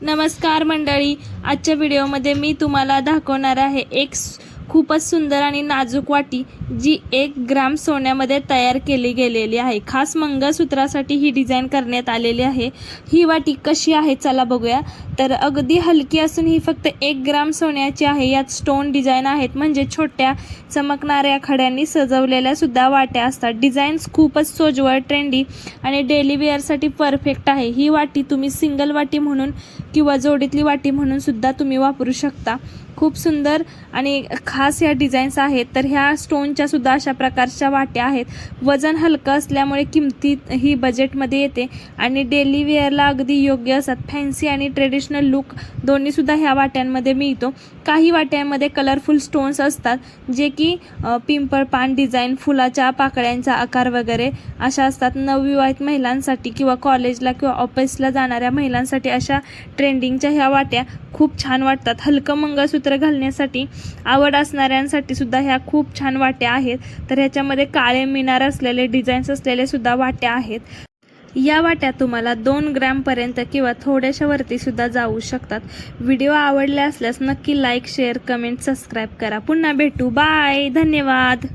नमस्कार मंडळी आजच्या व्हिडिओमध्ये मी तुम्हाला दाखवणार आहे एक खूपच सुंदर आणि नाजूक वाटी जी एक ग्राम सोन्यामध्ये तयार केली गेलेली आहे. खास मंगळसूत्रासाठी ही डिझाईन करण्यात आलेली आहे. ही वाटी कशी आहे चला बघूया. तर अगदी हलकी असून ही फक्त एक ग्राम सोन्याची आहे. यात स्टोन डिझाईन आहेत म्हणजे छोट्या चमकणाऱ्या खड्यांनी सजवलेल्या सुद्धा वाट्या असतात. डिझाईन्स खूपच सोजवळ ट्रेंडी आणि डेली वेअरसाठी परफेक्ट आहे. ही वाटी तुम्ही सिंगल वाटी म्हणून किंवा जोडीतली वाटी म्हणून सुद्धा तुम्ही वापरू शकता. खूप सुंदर आणि खास खास ह्या डिझाईन्स आहेत तर ह्या स्टोनच्या सुद्धा अशा प्रकारच्या वाट्या आहेत. वजन हलकं असल्यामुळे किमतीत ही बजेटमध्ये येते आणि डेली वेअरला अगदी योग्य असतात. फॅन्सी आणि ट्रेडिशनल लुक दोन्हीसुद्धा ह्या वाट्यांमध्ये मिळतो. काही वाट्यांमध्ये कलरफुल स्टोन्स असतात जे की पिंपळ पान डिझाईन फुलाच्या पाकळ्यांचा आकार वगैरे अशा असतात. नवविवाहित महिलांसाठी किंवा कॉलेजला किंवा ऑफिसला जाणाऱ्या महिलांसाठी अशा ट्रेंडिंगच्या ह्या वाट्या खूप छान वाटतात. हलकं मंगळसूत्र घालण्यासाठी आवड असणाऱ्यांसाठी सुद्धा ह्या खूप छान वाट्या आहेत. तर ह्याच्यामध्ये काळे मिनार असलेले डिझाईन्स असलेले सुद्धा वाट्या आहेत. या वाट्या तुम्हाला दोन ग्रॅमपर्यंत किंवा थोड्याशा वरती सुद्धा जाऊ शकतात. व्हिडिओ आवडले असल्यास नक्की लाईक शेअर कमेंट सबस्क्राईब करा. पुन्हा भेटू. बाय धन्यवाद.